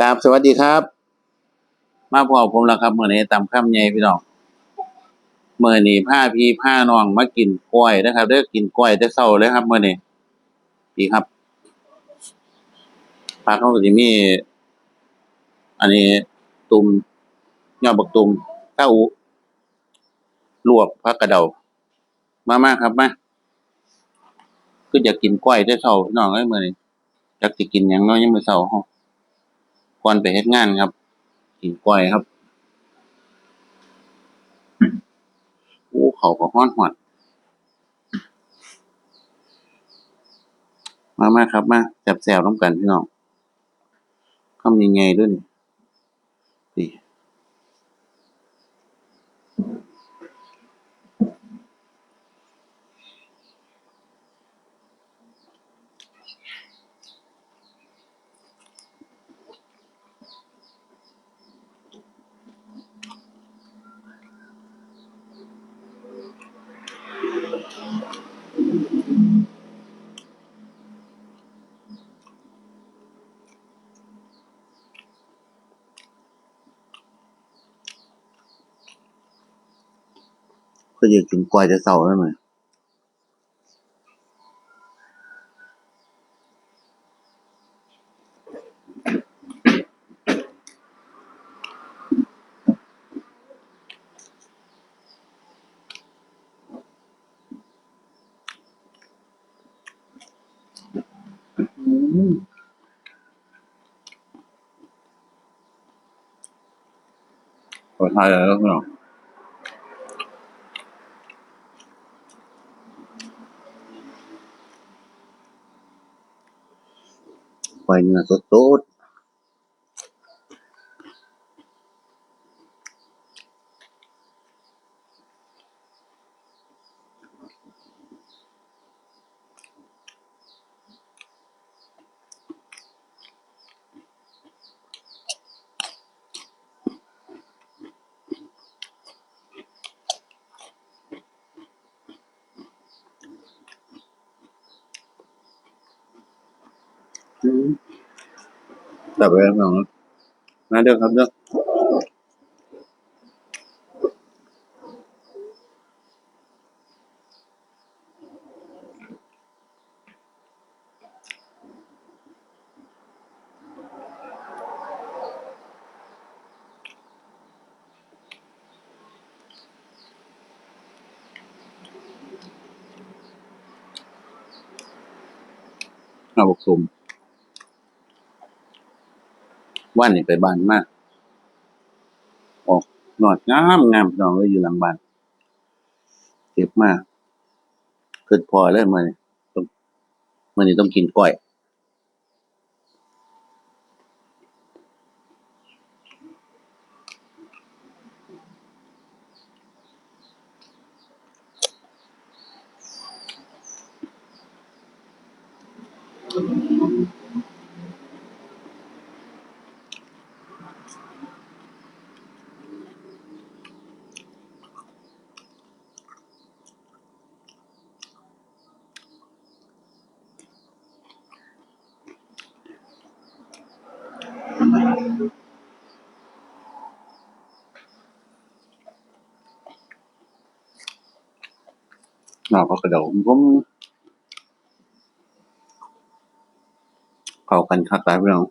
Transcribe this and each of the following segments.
ครับสวัสดีครับ มาพบผมแล้วครับมื้อนี้ตำข้ามใหญ่พี่น้องเมื้อนี้พาพี่พาน้องมากินกล้วยนะครับเด้อกินกล้วยแต่เช้าเลยครับเมื้อนี้นี่ครับผักเขาก็สิมี อันนี้ตุ่มยอดบักตุ่มข้าวอุลวกผักกระเดา มามาครับมาคือยากกินกล้วยแต่เช้าพี่น้องเอ้ยมื้อนี้จักสิกินหยังนาะยามมื้อเช้าเฮา ก่อนไปเฮ็ดงานครับ กินกล้วยครับ โอ้เขาก็ฮ้อนหอดมามาครับ มาแสบแซวน้ำกันพี่น้องคำยังไงด้วยนี่ ก็อยากกินกล้วยแต่เช้าแล้วมั้ย ขอทายแล้วเน้องกล้วยเนื้อสดๆ แบบไปพี่น้องมาเด้อครับเด้อเอาบกสม ว่านนี่ไปบ้านมากออกนอดงามงามน้องเลยอยู่หลังบ้านเก็บมากเกิดพอเลยมื้อนี้ต้องมื้อนี้ต้องกินกล้ว หน้าก็กระโดดผมเข้ากันคักหลายพี่น้อ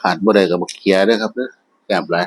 ขาดบ่ได้กับบักเขียด้วยครับเนี่ยแซ่บหลาย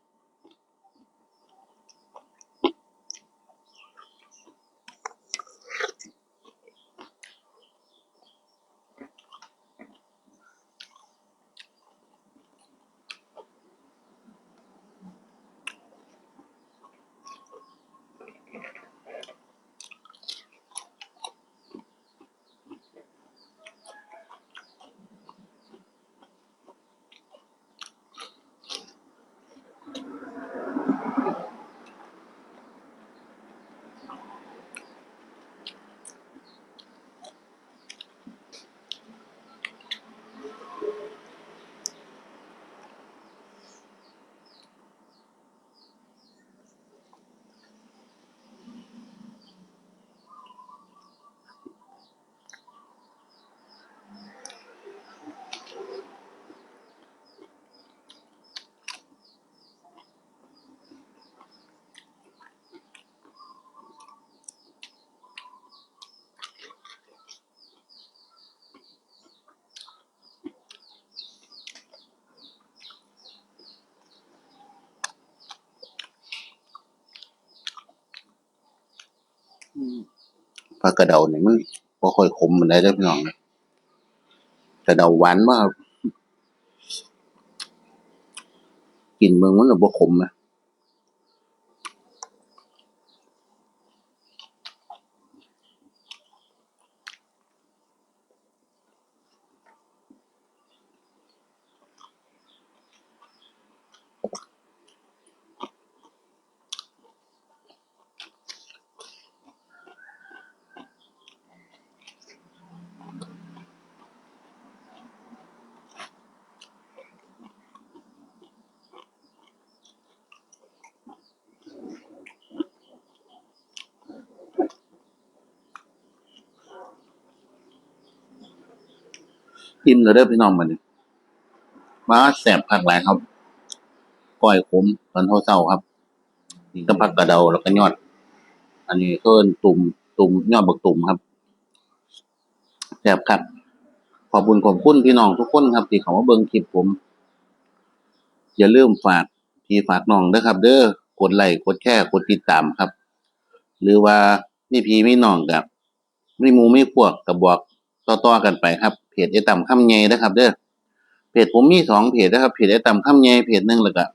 ผักกระเดาเนี่ยมันบ่ค่อยขมปานไดเด้อพี่น้องกระเดาหวานมากกินเมืองมันก็บ่ขมนะ อิ่มแล้วเด้อพี่น้องบัดนี้มาแซ่บคักหลายครับก้อยขมตอนเช้าครับนี่ก็ผักกระเดาแล้วก็ยอด อันนี้เอิ้นตุ่มตุ่มยอดบักตุ่มครับแซ่บคักขอบคุณขอบคุณพี่น้องทุกคนครับที่เขามาเบิ่งคลิปผม อย่าลืมฝากพี่ฝากน้องเด้อครับ เด้อกดไลค์กดแชร์กดติดตามครับ หรือว่ามีพี่มีน้องกับมีมู่มีพวกก็บอก ต่อๆกันไปครับเพจไอ้ต่ำคำใหญ่นะครับเด้อเพจผมมีสองเพจนะครับเพจไอ้ต่ำคำใหญ่เพจหนึ่งแล้วก็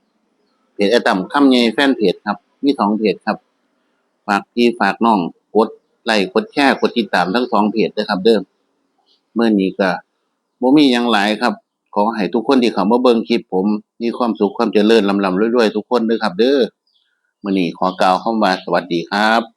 เพจไอ้ต่ำคำใหญ่แฟนเพจครับ มีสองเพจครับฝากพี่ฝากน้องกดไลค์กดแชร์กดติดตามทั้งสองเพจด้วยครับ เด้อเมื่อนี้ก็บ่มีหยังหลายครับ ขอให้ทุกคนที่เข้ามาเบิ่งคลิปผมมีความสุขความเจริญลำลำรวยๆทุกคนเด้อครับ เด้อมื้อนี้ขอกล่าวคำว่าสวัสดีครับ